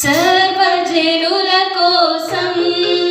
సర్వజనుల కోసం.